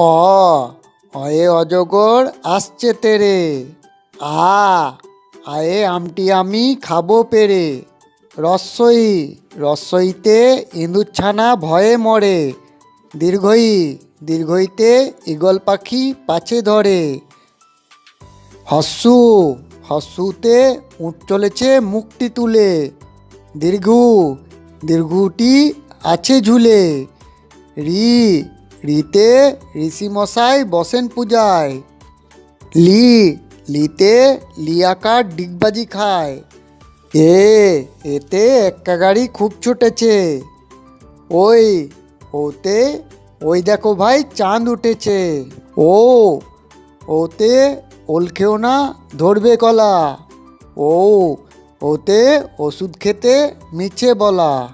অ অয়ে অজগর আসছে তেরে। আ, আয়ে আমটি আমি খাব পেরে। রস্বই রসইতে ইঁদুরছানা ভয়ে মরে। দীর্ঘই, দীর্ঘইতে ঈগল পাখি পাছে ধরে। হস্যু হস্যুতে উঠ চলেছে মুখটি তুলে। দীর্ঘু, দীর্ঘুটি আছে ঝুলে। রি রিতে ঋষিমশাই বসেন পূজায়। লি, লিতে লিয়াকার ডিগবাজি খায়। এ, এতে এক্কা গাড়ি খুব ছুটেছে। ওই, ওতে, ওই দেখো ভাই চাঁদ উঠেছে। ও, ওতে ওল খেও না ধরবে কলা। ও, ওতে ওষুধ খেতে মিছে বলা।